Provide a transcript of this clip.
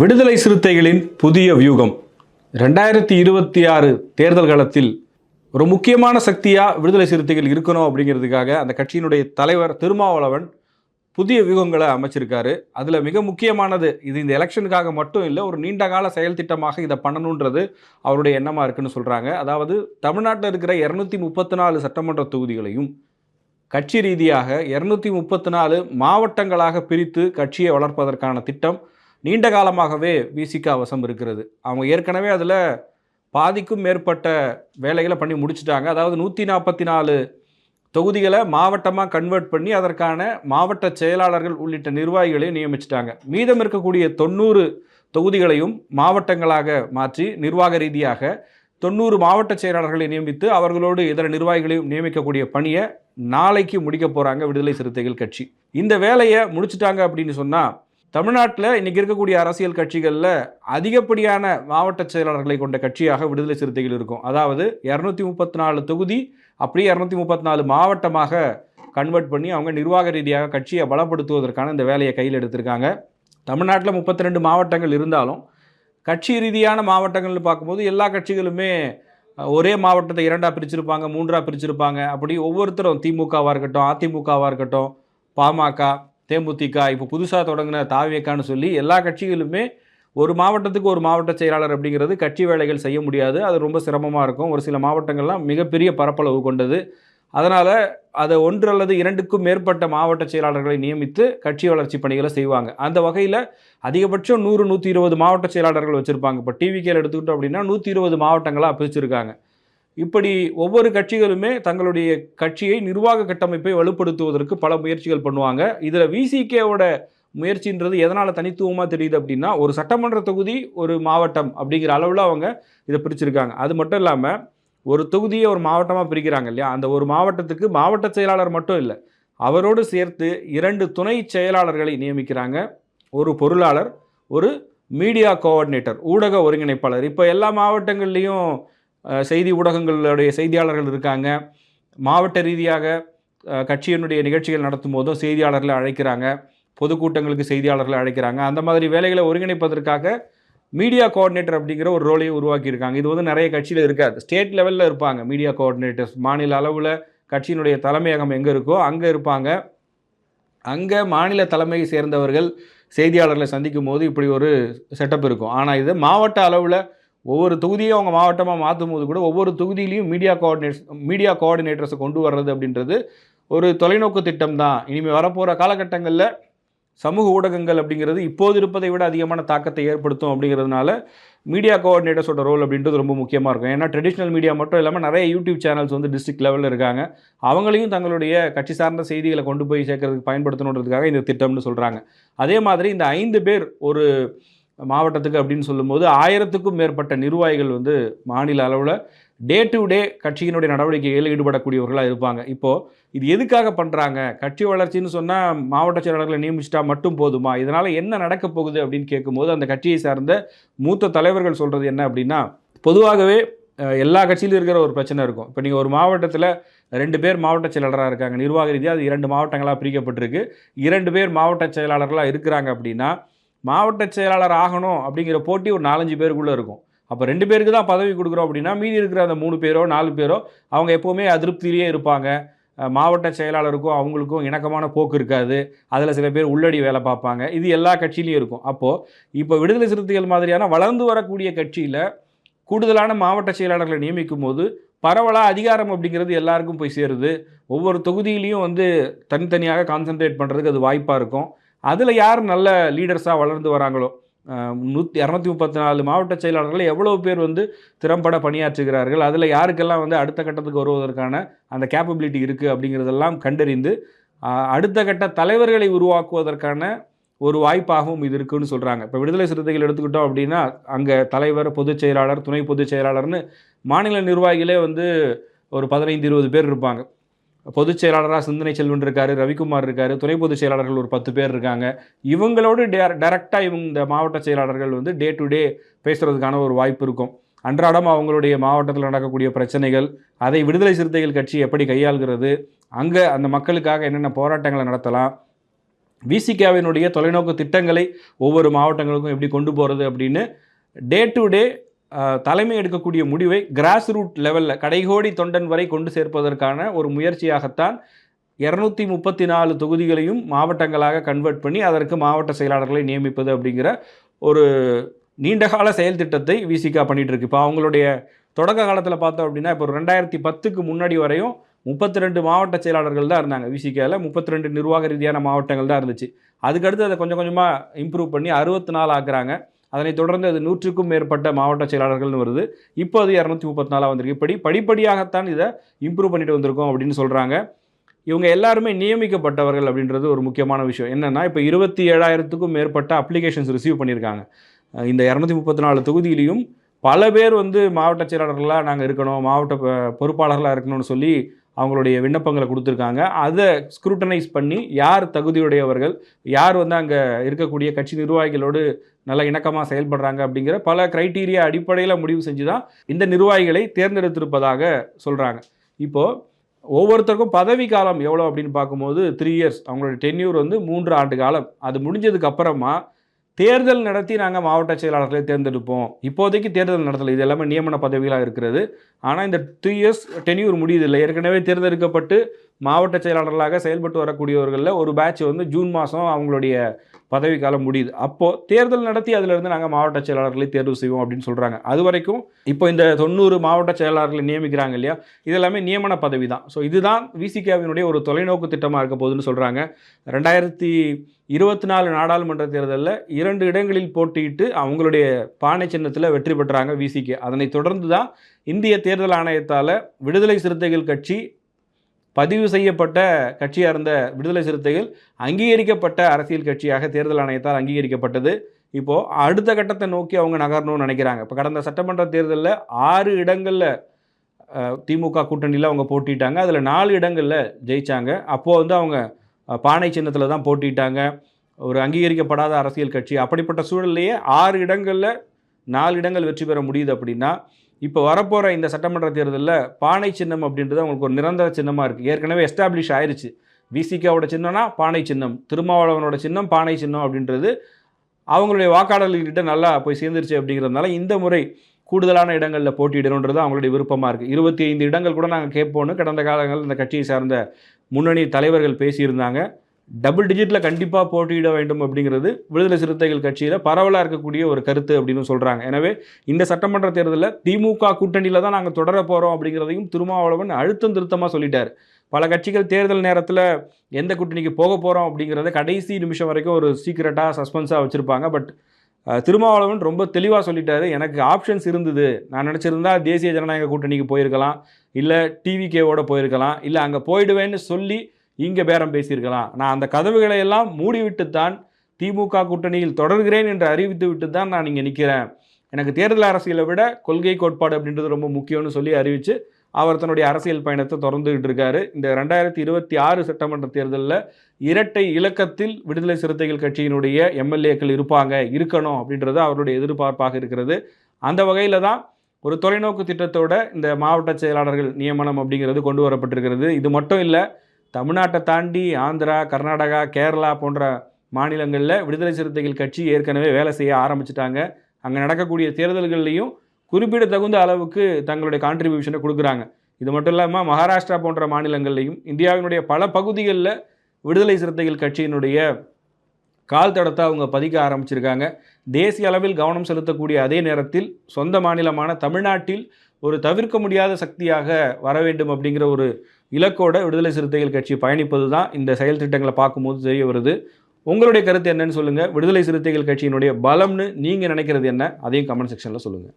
விடுதலை சிறுத்தைகளின் புதிய வியூகம். ரெண்டாயிரத்தி இருபத்தி ஆறு தேர்தல் காலத்தில் ஒரு முக்கியமான சக்தியாக விடுதலை சிறுத்தைகள் இருக்கணும் அப்படிங்கிறதுக்காக அந்த கட்சியினுடைய தலைவர் திருமாவளவன் புதிய வியூகங்களை அமைச்சிருக்காரு. அதில் மிக முக்கியமானது இது இந்த எலெக்ஷனுக்காக மட்டும் இல்லை ஒரு நீண்ட கால செயல் திட்டமாக இதை பண்ணணுன்றது அவருடைய எண்ணமாக இருக்குன்னு சொல்கிறாங்க அதாவது தமிழ்நாட்டில் இருக்கிற இரநூத்தி முப்பத்தி நாலு சட்டமன்ற தொகுதிகளையும் கட்சி ரீதியாக இரநூத்தி முப்பத்தி நாலு மாவட்டங்களாக பிரித்து கட்சியை வளர்ப்பதற்கான திட்டம் நீண்ட காலமாகவே விசிகா வசம் இருக்கிறது. அவங்க ஏற்கனவே அதில் பாதிக்கும் மேற்பட்ட வேலைகளை பண்ணி முடிச்சுட்டாங்க. அதாவது நூற்றி நாற்பத்தி நாலு தொகுதிகளை மாவட்டமாக கன்வெர்ட் பண்ணி அதற்கான மாவட்ட செயலாளர்கள் உள்ளிட்ட நிர்வாகிகளையும் நியமிச்சிட்டாங்க. மீதம் இருக்கக்கூடிய தொண்ணூறு தொகுதிகளையும் மாவட்டங்களாக மாற்றி நிர்வாக ரீதியாக தொண்ணூறு மாவட்ட செயலாளர்களை நியமித்து அவர்களோடு இதர நிர்வாகிகளையும் நியமிக்கக்கூடிய பணியை நாளைக்கு முடிக்க போகிறாங்க விடுதலை சிறுத்தைகள் கட்சி. இந்த வேலையை முடிச்சுட்டாங்க அப்படின்னு சொன்னால் தமிழ்நாட்டில் இன்றைக்கி இருக்கக்கூடிய அரசியல் கட்சிகளில் அதிகப்படியான மாவட்ட செயலாளர்களை கொண்ட கட்சியாக விடுதலை சிறுத்தைகள் இருக்கும். அதாவது இரநூத்தி முப்பத்தி நாலு தொகுதி அப்படியே இரநூத்தி முப்பத்தி நாலு மாவட்டமாக கன்வெர்ட் பண்ணி அவங்க நிர்வாக ரீதியாக கட்சியை பலப்படுத்துவதற்கான இந்த வேலையை கையில் எடுத்திருக்காங்க. தமிழ்நாட்டில் முப்பத்தி ரெண்டு மாவட்டங்கள் இருந்தாலும் கட்சி ரீதியான மாவட்டங்கள்னு பார்க்கும்போது எல்லா கட்சிகளுமே ஒரே மாவட்டத்தை இரண்டாக பிரிச்சிருப்பாங்க மூன்றாக பிரிச்சிருப்பாங்க. அப்படி ஒவ்வொருத்தரும் திமுகவாக இருக்கட்டும் அதிமுகவாக இருக்கட்டும் பாமக தேமுதிக இப்போ புதுசாக தொடங்கின தாவேக்கான்னு சொல்லி எல்லா கட்சிகளுமே ஒரு மாவட்டத்துக்கு ஒரு மாவட்ட செயலாளர் அப்படிங்கிறது கட்சி வேலைகள் செய்ய முடியாது. அது ரொம்ப சிரமமாக இருக்கும். ஒரு சில மாவட்டங்கள்லாம் மிகப்பெரிய பரப்பளவு கொண்டது. அதனால் அதை ஒன்று அல்லது இரண்டுக்கும் மேற்பட்ட மாவட்ட செயலாளர்களை நியமித்து கட்சி வளர்ச்சி பணிகளை செய்வாங்க. அந்த வகையில் அதிகபட்சம் நூறு நூற்றி இருபது மாவட்ட செயலாளர்கள் வச்சுருப்பாங்க. இப்போ டிவிகேல எடுத்துக்கிட்டோம் அப்படின்னா நூற்றி இருபது மாவட்டங்களாக பிரிச்சிருக்காங்க. இப்படி ஒவ்வொரு கட்சிகளுமே தங்களுடைய கட்சியை நிர்வாக கட்டமைப்பை வலுப்படுத்துவதற்கு பல முயற்சிகள் பண்ணுவாங்க. இதில் விசிகேவோட முயற்சின்றது எதனால் தனித்துவமாக தெரியுது அப்படின்னா ஒரு சட்டமன்ற தொகுதி ஒரு மாவட்டம் அப்படிங்கிற அளவில் அவங்க இதை பிரிச்சிருக்காங்க. அது மட்டும் இல்லாமல் ஒரு தொகுதியை ஒரு மாவட்டமாக பிரிக்கிறாங்க இல்லையா? அந்த ஒரு மாவட்டத்துக்கு மாவட்ட செயலாளர் மட்டும் இல்லை அவரோடு சேர்த்து இரண்டு துணை செயலாளர்களை நியமிக்கிறாங்க. ஒரு பொருளாளர் ஒரு மீடியா கோஆர்டினேட்டர் ஊடக ஒருங்கிணைப்பாளர். இப்போ எல்லா மாவட்டங்கள்லேயும் செய்தி ஊடகங்களுடைய செய்தியாளர்கள் இருக்காங்க. மாவட்ட ரீதியாக கட்சியினுடைய நிகழ்ச்சிகள் நடத்தும் போதும் செய்தியாளர்களை அழைக்கிறாங்க. பொதுக்கூட்டங்களுக்கு செய்தியாளர்களை அழைக்கிறாங்க. அந்த மாதிரி வேலைகளை ஒருங்கிணைப்பதற்காக மீடியா கோஆர்டினேட்டர் அப்படிங்கிற ஒரு ரோலையும் உருவாக்கியிருக்காங்க. இது வந்து நிறைய கட்சியில் இருக்காது. ஸ்டேட் லெவலில் இருப்பாங்க மீடியா கோஆர்டினேட்டர்ஸ். மாநில அளவில் கட்சியினுடைய தலைமையகம் எங்கே இருக்கோ அங்கே இருப்பாங்க. அங்கே மாநில தலைமையை சேர்ந்தவர்கள் செய்தியாளர்களை சந்திக்கும் போது இப்படி ஒரு செட்டப் இருக்கும். ஆனால் இது மாவட்ட அளவில் ஒவ்வொரு தொகுதியும் அவங்க மாவட்டமாக மாற்றும் போது கூட ஒவ்வொரு தொகுதியிலையும் மீடியா கோஆர்டினேட்ஸ் மீடியா கோஆர்டினேட்டர்ஸை கொண்டு வர்றது அப்படின்றது ஒரு தொலைநோக்கு திட்டம் தான் இனிமேல் வரப்போகிற காலகட்டங்களில் சமூக ஊடகங்கள் அப்படிங்கிறது இப்போது இருப்பதை விட அதிகமான தாக்கத்தை ஏற்படுத்தும் அப்படிங்கிறதுனால மீடியா கோஆர்டினேட்டர்ஸோட ரோல் அப்படின்றது ரொம்ப முக்கியமாக இருக்கும். ஏன்னா ட்ரெடிஷ்னல் மீடியா மட்டும் இல்லாமல் நிறைய யூடியூப் சேனல்ஸ் வந்து டிஸ்ட்ரிக்ட் லெவலில் இருக்காங்க. அவங்களையும் தங்களுடைய கட்சி சார்ந்த செய்திகளை கொண்டு போய் சேர்க்கறதுக்கு பயன்படுத்தணுன்றதுக்காக இந்த திட்டம்னு சொல்கிறாங்க அதே மாதிரி இந்த ஐந்து பேர் ஒரு மாவட்டத்துக்கு அப்படின்னு சொல்லும்போது ஆயிரத்துக்கும் மேற்பட்ட நிர்வாகிகள் வந்து மாநில அளவில் டே டு டே கட்சியினுடைய நடவடிக்கைகளில் ஈடுபடக்கூடியவர்களாக இருப்பாங்க. இப்போது இது எதுக்காக பண்ணுறாங்க கட்சி வளர்ச்சின்னு சொன்னால் மாவட்ட செயலாளர்களை நியமிச்சிட்டா மட்டும் போதுமா? இதனால் என்ன நடக்கப் போகுது அப்படின்னு கேட்கும்போது அந்த கட்சியை சார்ந்த மூத்த தலைவர்கள் சொல்கிறது என்ன அப்படின்னா பொதுவாகவே எல்லா கட்சியிலும் இருக்கிற ஒரு பிரச்சனை இருக்கும். இப்போ நீங்கள் ஒரு மாவட்டத்தில் ரெண்டு பேர் மாவட்ட செயலாளராக இருக்காங்க. நிர்வாக ரீதியாக அது இரண்டு மாவட்டங்களாக பிரிக்கப்பட்டிருக்கு. இரண்டு பேர் மாவட்ட செயலாளர்களாக இருக்கிறாங்க அப்படின்னா மாவட்ட செயலாளர் ஆகணும் அப்படிங்கிற போட்டி ஒரு நாலஞ்சு பேருக்குள்ளே இருக்கும். அப்போ ரெண்டு பேருக்கு தான் பதவி கொடுக்குறோம் அப்படின்னா மீதி இருக்கிற அந்த மூணு பேரோ நாலு பேரோ அவங்க எப்போவுமே அதிருப்தியிலேயே இருப்பாங்க. மாவட்ட செயலாளருக்கும் அவங்களுக்கும் இணக்கமான போக்கு இருக்காது. அதில் சில பேர் உள்ளடி வேலை பார்ப்பாங்க. இது எல்லா கட்சியிலையும் இருக்கும். அப்போது இப்போ விடுதலை சிறுத்தைகள் மாதிரியான வளர்ந்து வரக்கூடிய கட்சியில் கூடுதலான மாவட்ட செயலாளர்களை நியமிக்கும் போது பரவலாக அதிகாரம் அப்படிங்கிறது எல்லாருக்கும் போய் சேருது. ஒவ்வொரு தொகுதியிலையும் வந்து தனித்தனியாக கான்சென்ட்ரேட் பண்ணுறதுக்கு அது வாய்ப்பாக இருக்கும். அதில் யார் நல்ல லீடர்ஸாக வளர்ந்து வராங்களோ நூற்றி இரநூத்தி முப்பத்தி நாலு மாவட்ட செயலாளர்கள் எவ்வளோ பேர் வந்து திறம்பட பணியாற்றுகிறார்கள் அதில் யாருக்கெல்லாம் வந்து அடுத்த கட்டத்துக்கு வருவதற்கான அந்த கேப்பபிலிட்டி இருக்குது அப்படிங்கிறதெல்லாம் கண்டறிந்து அடுத்த கட்ட தலைவர்களை உருவாக்குவதற்கான ஒரு வாய்ப்பாகவும் இது இருக்குன்னு சொல்கிறாங்க இப்போ விடுதலை சிறுத்தைகள் எடுத்துக்கிட்டோம் அப்படின்னா அங்கே தலைவர் பொதுச் செயலாளர் துணை பொதுச் செயலாளர்னு மாநில நிர்வாகிகளே வந்து ஒரு பதினைந்து இருபது பேர் இருப்பாங்க. பொதுச் செயலாளராக சிந்தனை செல்வன் இருக்காரு ரவிக்குமார் இருக்காரு துணை பொதுச் செயலாளர்கள் ஒரு பத்து பேர் இருக்காங்க. இவங்களோடு டே டேரெக்டாக இவங்க இந்த மாவட்ட செயலாளர்கள் வந்து டே டு டே பேசுகிறதுக்கான ஒரு வாய்ப்பு இருக்கும். அன்றாடம் அவங்களுடைய மாவட்டத்தில் நடக்கக்கூடிய பிரச்சனைகள் அதை விடுதலை சிறுத்தைகள் கட்சி எப்படி கையாள்கிறது அங்கே அந்த மக்களுக்காக என்னென்ன போராட்டங்களை நடத்தலாம் விசிகாவினுடைய தொலைநோக்கு திட்டங்களை ஒவ்வொரு மாவட்டங்களுக்கும் எப்படி கொண்டு போகிறது அப்படின்னு டே டு டே தலைமை எடுக்கக்கூடிய முடிவை கிராஸ் ரூட் லெவலில் கடைகோடி தொண்டன் வரை கொண்டு சேர்ப்பதற்கான ஒரு முயற்சியாகத்தான் இரநூத்தி முப்பத்தி நாலு தொகுதிகளையும் மாவட்டங்களாக கன்வெர்ட் பண்ணி அதற்கு மாவட்ட செயலாளர்களை நியமிப்பது அப்படிங்கிற ஒரு நீண்டகால செயல் திட்டத்தை விசிகா பண்ணிட்டு இருக்கு. இப்போ அவங்களுடைய தொடக்க காலத்தில் பார்த்தோம் அப்படின்னா இப்போ ரெண்டாயிரத்தி பத்துக்கு முன்னாடி வரையும் முப்பத்தி ரெண்டு மாவட்ட செயலாளர்கள் தான் இருந்தாங்க விசிகாவில் முப்பத்தி ரெண்டு நிர்வாக ரீதியான மாவட்டங்கள் தான் இருந்துச்சு. அதுக்கடுத்து அதை கொஞ்சம் கொஞ்சமாக இம்ப்ரூவ் பண்ணி அறுபத்தி நாலு ஆக்குறாங்க. அதனைத் தொடர்ந்து அது நூற்றுக்கும் மேற்பட்ட மாவட்ட செயலாளர்கள்னு வருது. இப்போ அது இரநூத்தி முப்பத்தி நாலாக வந்திருக்கு. இப்படி படிப்படியாகத்தான் இதை இம்ப்ரூவ் பண்ணிட்டு வந்திருக்கோம் அப்படின்னு சொல்கிறாங்க இவங்க எல்லாருமே நியமிக்கப்பட்டவர்கள் அப்படின்றது ஒரு முக்கியமான விஷயம். என்னென்னா இப்போ இருபத்தி ஏழாயிரத்துக்கும் மேற்பட்ட அப்ளிகேஷன்ஸ் ரிசீவ் பண்ணியிருக்காங்க. இந்த இரநூத்தி முப்பத்தி நாலு தொகுதியிலையும் பல பேர் வந்து மாவட்ட செயலாளர்களாக நாங்கள் இருக்கணும் மாவட்ட பொறுப்பாளர்களாக இருக்கணும்னு சொல்லி அவங்களுடைய விண்ணப்பங்களை கொடுத்துருக்காங்க. அதை ஸ்க்ரூட்டனைஸ் பண்ணி யார் தகுதியுடையவர்கள் யார் வந்து அங்கே இருக்கக்கூடிய கட்சி நிர்வாகிகளோடு நல்ல இணக்கமாக செயல்படுறாங்க அப்படிங்கிற பல கிரைட்டீரியா அடிப்படையில் முடிவு செஞ்சு தான் இந்த நிர்வாகிகளை தேர்ந்தெடுத்திருப்பதாக சொல்கிறாங்க இப்போது ஒவ்வொருத்தருக்கும் பதவி காலம் எவ்வளோ அப்படின்னு பார்க்கும்போது த்ரீ இயர்ஸ் அவங்களோட டென்யூர் வந்து மூன்று ஆண்டு காலம். அது முடிஞ்சதுக்கு அப்புறமா தேர்தல் நடத்தி நாங்கள் மாவட்ட செயலாளர்களை தேர்ந்தெடுப்போம். இப்போதைக்கு தேர்தல் நடத்தலை. இது எல்லாமே நியமன பதவிகளாக இருக்கிறது. ஆனால் இந்த த்ரீ இயர்ஸ் டென்யூர் முடியுதில்லை ஏற்கனவே தேர்ந்தெடுக்கப்பட்டு மாவட்ட செயலாளர்களாக செயல்பட்டு வரக்கூடியவர்களில் ஒரு பேட்ச் வந்து ஜூன் மாதம் அவங்களுடைய பதவிக்காலம் முடியுது. அப்போது தேர்தல் நடத்தி அதிலிருந்து நாங்கள் மாவட்ட செயலாளர்களை தேர்வு செய்வோம் அப்படின்னு சொல்கிறாங்க அது வரைக்கும் இப்போ இந்த தொண்ணூறு மாவட்ட செயலாளர்களை நியமிக்கிறாங்க இல்லையா? இது எல்லாமே நியமன பதவி தான். ஸோ இதுதான் விசிகாவினுடைய ஒரு தொலைநோக்கு திட்டமாக இருக்க போகுதுன்னு சொல்கிறாங்க ரெண்டாயிரத்தி இருபத்தி நாலு நாடாளுமன்ற தேர்தலில் இரண்டு இடங்களில் போட்டியிட்டு அவங்களுடைய பானை சின்னத்தில் வெற்றி பெற்றாங்க விசிகே அதனை தொடர்ந்து தான் இந்திய தேர்தல் ஆணையத்தால் விடுதலை சிறுத்தைகள் கட்சி பதிவு செய்யப்பட்ட கட்சியாக இருந்த விடுதலை சிறுத்தைகள் அங்கீகரிக்கப்பட்ட அரசியல் கட்சியாக தேர்தல் ஆணையத்தால் அங்கீகரிக்கப்பட்டது. இப்போது அடுத்த கட்டத்தை நோக்கி அவங்க நகரணும்னு நினைக்கிறாங்க. இப்போ கடந்த சட்டமன்ற தேர்தலில் ஆறு இடங்களில் திமுக கூட்டணியில் அவங்க போட்டிட்டாங்க. அதில் நாலு இடங்களில் ஜெயித்தாங்க அப்போது வந்து அவங்க பானை சின்னத்தில் தான் போட்டிட்டாங்க. ஒரு அங்கீகரிக்கப்படாத அரசியல் கட்சி. அப்படிப்பட்ட சூழல்லையே ஆறு இடங்களில் நாலு இடங்கள் வெற்றி பெற முடியுது அப்படின்னா இப்போ வரப்போகிற இந்த சட்டமன்ற தேர்தலில் பானை சின்னம் அப்படின்றது அவங்களுக்கு ஒரு நிரந்தர சின்னமாக இருக்குது ஏற்கனவே எஸ்டாப்ளிஷ் ஆயிடுச்சு விசிகாவோட சின்னம்னா பானை சின்னம் திருமாவளவனோட சின்னம் பானை சின்னம் அப்படின்றது அவங்களுடைய வாக்காளர்கள்கிட்ட நல்லா போய் சேர்ந்துருச்சு அப்படிங்கிறதுனால இந்த முறை கூடுதலான இடங்களில் போட்டியிடணுன்றது அவங்களுடைய விருப்பமாக இருக்குது இருபத்தி ஐந்து இடங்கள் கூட நாங்கள் கேட்போன்னு கடந்த காலங்களில் இந்த கட்சியை சார்ந்த முன்னணி தலைவர்கள் பேசியிருந்தாங்க. டபுள் டிஜிட்டில் கண்டிப்பாக போட்டியிட வேண்டும் அப்படிங்கிறது விடுதலை சிறுத்தைகள் கட்சியில் பரவலாக இருக்கக்கூடிய ஒரு கருத்து அப்படின்னு சொல்கிறாங்க எனவே இந்த சட்டமன்ற தேர்தலில் திமுக கூட்டணியில் தான் நாங்கள் தொடர போகிறோம் அப்படிங்கிறதையும் திருமாவளவன் அழுத்தம் திருத்தமாக சொல்லிட்டார். பல கட்சிகள் தேர்தல் நேரத்தில் எந்த கூட்டணிக்கு போக போகிறோம் அப்படிங்கிறத கடைசி நிமிஷம் வரைக்கும் ஒரு சீக்கிரட்டாக சஸ்பென்ஸாக வச்சுருப்பாங்க. பட் திருமாவளவன் ரொம்ப தெளிவாக சொல்லிட்டாரு. எனக்கு ஆப்ஷன்ஸ் இருந்தது. நான் நினச்சிருந்தா தேசிய ஜனநாயக கூட்டணிக்கு போயிருக்கலாம். இல்லை டிவிகேவோட போயிருக்கலாம். இல்லை அங்கே போயிடுவேன்னு சொல்லி இங்கே பேரம் பேசியிருக்கலாம். நான் அந்த கதவுகளை எல்லாம் மூடிவிட்டு தான் திமுக கூட்டணியில் தொடர்கிறேன் என்று அறிவித்து விட்டு தான் நான் இங்கே நிற்கிறேன் எனக்கு தேர்தல் அரசியலை விட கொள்கை கோட்பாடு அப்படின்றது ரொம்ப முக்கியம்னு சொல்லி அறிவித்து அவர் தன்னுடைய அரசியல் பயணத்தை தொடர்ந்துகிட்டு இருக்காரு. இந்த ரெண்டாயிரத்தி இருபத்தி ஆறு சட்டமன்ற தேர்தலில் இரட்டை இலக்கத்தில் விடுதலை சிறுத்தைகள் கட்சியினுடைய எம்எல்ஏக்கள் இருப்பாங்க இருக்கணும் அப்படின்றது அவருடைய எதிர்பார்ப்பாக இருக்கிறது. அந்த வகையில் தான் ஒரு தொலைநோக்கு திட்டத்தோட இந்த மாவட்ட செயலாளர்கள் நியமனம் அப்படிங்கிறது கொண்டு வரப்பட்டிருக்கிறது. இது மட்டும் இல்லை தமிழ்நாட்டை தாண்டி ஆந்திரா கர்நாடகா கேரளா போன்ற மாநிலங்களில் விடுதலை சிறுத்தைகள் கட்சி ஏற்கனவே வேலை செய்ய ஆரம்பிச்சிட்டாங்க. அங்கே நடக்கக்கூடிய தேர்தல்கள்லையும் குறிப்பிடத்தகுந்த அளவுக்கு தங்களுடைய கான்ட்ரிபியூஷனை கொடுக்குறாங்க. இது மட்டும் இல்லாமல் மகாராஷ்டிரா போன்ற மாநிலங்கள்லையும் இந்தியாவினுடைய பல பகுதிகளில் விடுதலை சிறுத்தைகள் கட்சியினுடைய கால் தடத்தை அவங்க பதிக்க ஆரம்பிச்சிருக்காங்க. தேசிய அளவில் கவனம் செலுத்தக்கூடிய அதே நேரத்தில் சொந்த மாநிலமான தமிழ்நாட்டில் ஒரு தவிர்க்க முடியாத சக்தியாக வர வேண்டும் அப்படிங்கிற ஒரு இலக்கோட விடுதலை சிறுத்தைகள் கட்சி பயணிப்பது தான் இந்த செயல் திட்டங்களை பார்க்கும்போது தெரிய வருது. உங்களுடைய கருத்து என்னன்னு சொல்லுங்கள் விடுதலை சிறுத்தைகள் கட்சியினுடைய பலம்னு நீங்கள் நினைக்கிறது என்ன? அதையும் கமெண்ட் செக்ஷனில் சொல்லுங்கள்